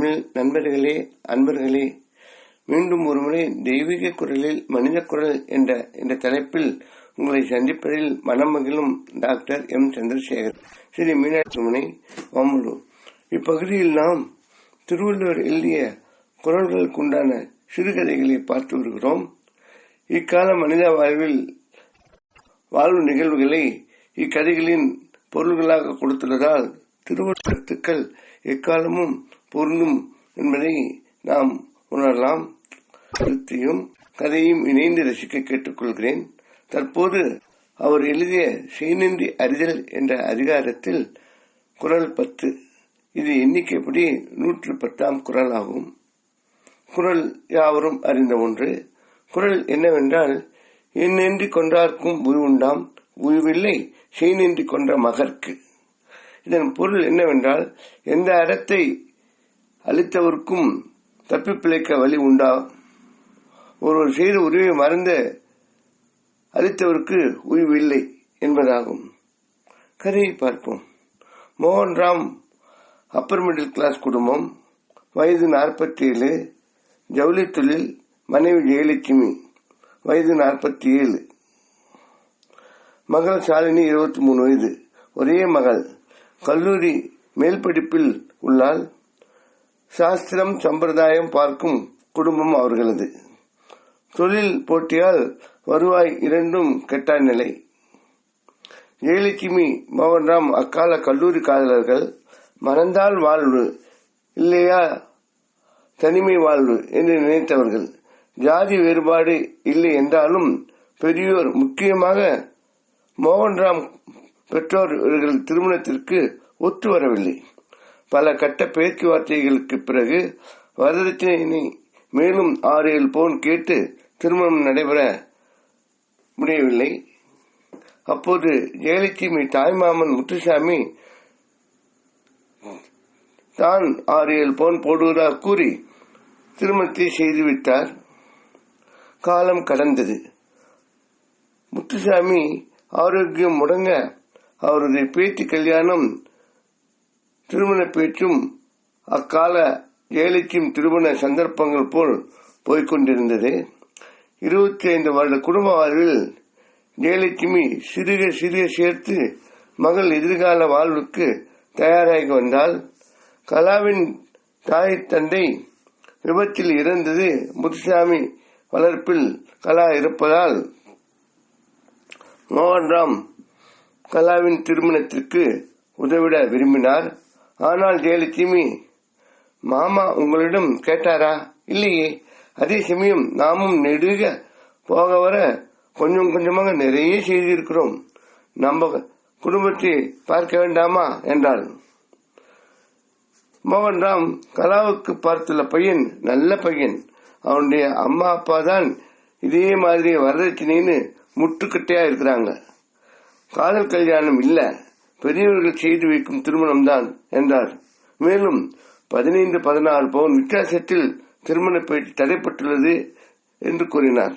தமிழ் நண்பர்களே அன்பர்களே மீண்டும் ஒருமுறை தெய்வீக குரலில் மனித குரல் என்ற இந்த தலைப்பில் உங்களை சந்திப்பதில் மனம் மகிழும் டாக்டர் எம். சந்திரசேகர். ஸ்ரீ மீனாட்சி சுமனை இப்பகுதியில் நாம் திருவள்ளுவர் எழுதிய குரல்களுக்குண்டான சிறுகதைகளை பார்த்து வருகிறோம். இக்கால மனித வாழ்வில் வாழ்வு நிகழ்வுகளை இக்கதைகளின் பொருள்களாக கொடுத்துள்ளதால் திருவருத்துக்கள் எக்காலமும் பொருந்தும் என்பதை நாம் உணரலாம். கருத்தையும் கதையும் இணைந்து ரசிக்க கேட்டுக்கொள்கிறேன். தற்போது அவர் எழுதிய செய்நின்றி அறிதல் என்ற அதிகாரத்தில் குரல் பத்து. இது எண்ணிக்கைப்படி நூற்று பத்தாம் குரல் ஆகும். குரல் யாவரும் அறிந்த ஒன்று. குரல் என்னவென்றால் என்னென்று கொன்றார்க்கும் உண்டாம். உய்வில்லை செய்நின்றி கொன்ற மகர்க்கு இதன் பொருள் என்னவென்றால் எந்த அறத்தை அளித்தவருக்கும் தப்பி பிழைக்க வழி உண்டா? ஒருவர் செய்த உரிமை மறந்த அளித்தவருக்கு உய்வு இல்லை என்பதாகும். கதையை பார்ப்போம். மோகன்ராம் அப்பர் மிடில் கிளாஸ் குடும்பம் வயது நாற்பத்தி ஏழு ஜவுளி தொழில் மனைவி ஜெயலட்சுமி வயது நாற்பத்தி ஏழு மகள் சாலினி இருபத்தி மூணு வயது. ஒரே மகள். கல்லூரி மேல் படிப்பில் உள்ளால் சாஸ்திரம் சம்பிரதாயம் பார்க்கும் குடும்பம் அவர்களது. தொழில் போட்டியால் வருவாய் இரண்டும் கெட்ட நிலை. ஜெயலட்சுமி மோகன்ராம் அக்கால கல்லூரி காதலர்கள் மறந்தால் வாழ்வு இல்லையா தனிமை வாழ்வு என்று நினைத்தவர்கள். ஜாதி வேறுபாடு இல்லை என்றாலும் பெரியோர் முக்கியமாக மோகன்ராம் பெற்றோர் இவர்கள் திருமணத்திற்கு ஒத்து வரவில்லை. பல கட்ட பேச்சுவார்த்தைகளுக்கு பிறகு வரதட்சணையினை மேலும் ஆறு ஏழு பவுன் கேட்டு திருமணம் நடைபெற முடியவில்லை. அப்போது ஜெயலட்சுமி தாய்மாமன் முத்துசாமி தான் ஆறு ஏழு பவுன் போடுவதாக கூறி திருமணத்தை செய்துவிட்டார். காலம் கடந்தது. முத்துசாமி ஆரோக்கியம் முடங்க அவருடைய பேத்தி கல்யாணம் திருமண பேச்சும் அக்கால ஜெயலட்சுமி திருமண சந்தர்ப்பங்கள் போல் போய்கொண்டிருந்தது இருபத்தி ஐந்து வருட குடும்ப வாழ்வில் ஜெயலட்சுமி சிறுக சிறுக சேர்த்து மகள் எதிர்கால வாழ்வுக்கு தயாராகி வந்தால் கலாவின் தாய் தந்தை விபத்தில் இறந்தது முத்துசாமி வளர்ப்பில் கலா இருப்பதால் மோகன்ராம் கலாவின் திருமணத்திற்கு உதவிட விரும்பினார். ஆனால் ஜெயலட்சுமி மாமா உங்களிடம் கேட்டாரா? இல்லையே அதே சமயம் நாமும் நெடுக போக வர கொஞ்சம் கொஞ்சமாக நிறைய செய்திருக்கிறோம். நம்ம குடும்பத்தை பார்க்க வேண்டாமா? என்றாள். மோகன்ராம் கலாவுக்கு பார்த்துள்ள பையன் நல்ல பையன். அவனுடைய அம்மா அப்பா தான் இதே மாதிரி வரதட்சணைன்னு முட்டுக்கட்டையா இருக்கிறாங்க. காதல் கல்யாணம் இல்ல. பெரியவர்கள் செய்து வைக்கும் திருமணம் தான் என்றார். மேலும் பதினைந்து பதினாறு பவுன் வித்தியாசத்தில் திருமண பேச்சு தடைப்பட்டுள்ளது என்று கூறினார்.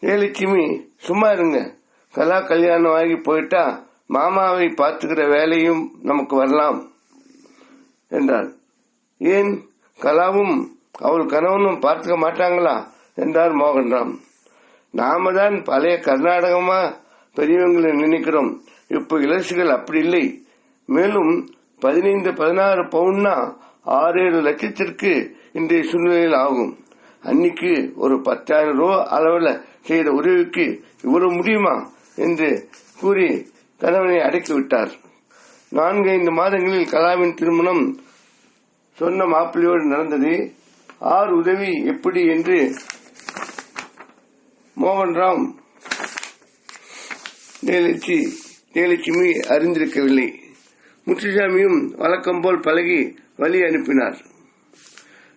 ஏலட்சுமி சும்மா இருங்க. கலா கல்யாணம் ஆகி போயிட்டா மாமாவை பார்த்துக்கிற வேலையும் நமக்கு வரலாம் என்றார். ஏன் கலாவும் அவள் கணவனும் பார்த்துக்க மாட்டாங்களா? என்றார் மோகன்ராம். நாம தான் பழைய கர்நாடகமா பெரியவங்களை நினைக்கிறோம். இப்ப இளசிகள் அப்படி இல்லை. மேலும் பதினைந்து பதினாறு பவுன்னா ஆறு ஏழு லட்சத்திற்கு இன்றைய சூழ்நிலையில் ஆகும். அன்னைக்கு ஒரு பத்தாயிரம் ரூபா அளவில் செய்த உதவிக்கு இவ்வளவு முடியுமா என்று கூறி கணவனை அடக்கிவிட்டார். நான்கு ஐந்து மாதங்களில் கலாவின் திருமணம் சொன்ன மாப்பிள்ளையோடு நடந்தது. ஆறு உதவி எப்படி என்று மோகன்ராம் ஜெயலட்சுமி ஜெயலட்சுமி அறிந்திருக்கவில்லை. முத்துசாமியும் வழக்கம் போல் பழகி வழி அனுப்பினார்.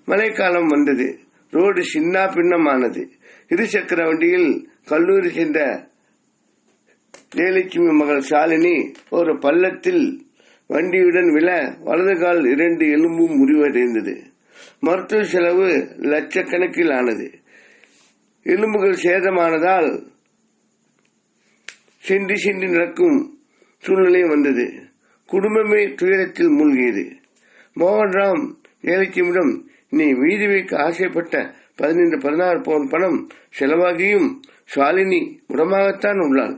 மழைக்காலம் வந்தது. ரோடு சின்ன பின்னமானது. இருசக்கர வண்டியில் கல்லூரி சென்ற ஜெயலட்சுமி மகள் சாலினி ஒரு பள்ளத்தில் வண்டியுடன் விழ வலது கால் இரண்டு எலும்பும் முறிவடைந்தது. மருத்துவ செலவு லட்சக்கணக்கில் ஆனது. எலும்புகள் சேதமானதால் சென்று சென்று நடக்கும் சூழ்நிலை வந்தது. குடும்பமே துயரத்தில் மூழ்கியது. மோகன்ராம் ஏலட்சுமியிடம் நீ வீதி வைக்க ஆசைப்பட்ட பதினைந்து பதினாறு பவுன் பணம் செலவாகியும் ஷாலினி உடமாகத்தான் உள்ளாள்.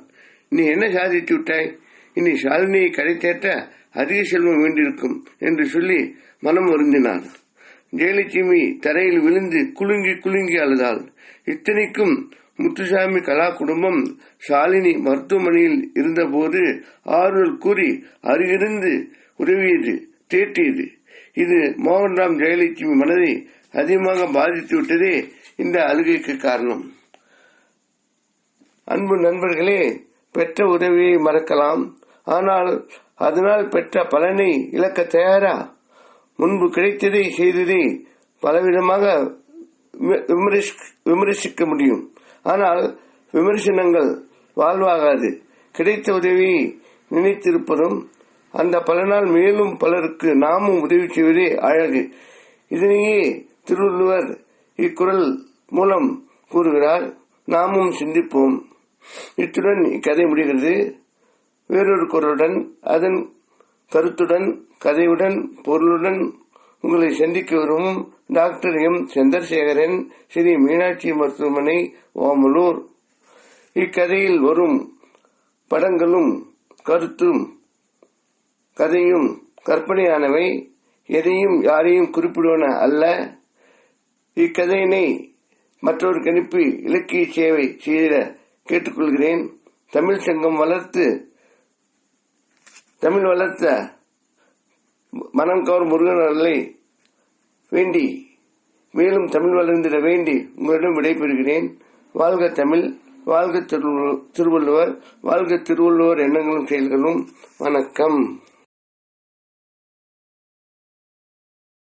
நீ என்ன சாதித்து விட்டாய்? இனி ஷாலினியை கடை தேட்ட அதிக செல்வம் வேண்டியிருக்கும் என்று சொல்லி மனம் வருந்தினார். ஜெயலட்சுமி தரையில் விழுந்து குலுங்கி குலுங்கி அழுதாள். இத்தனைக்கும் முத்துசாமி கலா குடும்பம் ஷாலினி மருத்துவமனையில் இருந்தபோது ஆறுதல் கூறி அருகிருந்து உதவியது தேற்றியது. இது மோகன்ராம் ஜெயலட்சுமி மனதை அதிகமாக பாதித்து விட்டதே இந்த அழுகைக்கு காரணம். அன்பு நண்பர்களே பெற்ற உதவியை மறக்கலாம். ஆனால் அதனால் பெற்ற பலனை இழக்க தயாரா? முன்பு கிடைத்ததை செய்ததை பலவிதமாக விமர்சிக்க முடியும். ஆனால் விமர்சனங்கள் வாழ்வாகாது. கிடைத்த உதவியை நினைத்திருப்பதும் அந்த பலனால் மேலும் பலருக்கு நாமும் உதவி செய்வதே அழகு. இதனையே திருவள்ளுவர் இக்குரல் மூலம் கூறுகிறார். நாமும் சிந்திப்போம். இத்துடன் இக்கதை முடிகிறது. வேறொரு குரலுடன் அதன் கருத்துடன் கதையுடன் பொருளுடன் உங்களை சந்திக்க வரும் டாக்டர் எம். சந்திரசேகரன் ஸ்ரீ மீனாட்சி மருத்துவமனை ஓமலூர். இக்கதையில் வரும் படங்களும் கருத்தும் கதையும் கற்பனையானவை. எதையும் யாரையும் குறிப்பிடுவன அல்ல. இக்கதையினை மற்றொரு கணிப்பு இலக்கிய சேவை செய்த கேட்டுக்கொள்கிறேன். தமிழ் சங்கம் வளர்த்து தமிழ் வளர்த்த மனம் கவர் முருகனர்களை வேண்டி மேலும் தமிழ் வளர்ந்திட வேண்டி உங்களிடம் விடைபெறுகிறேன். வாழ்க தமிழ் வாழ்க திருவள்ளுவர் வாழ்க திருவள்ளுவர் எண்ணங்களும் செயல்களும். வணக்கம்.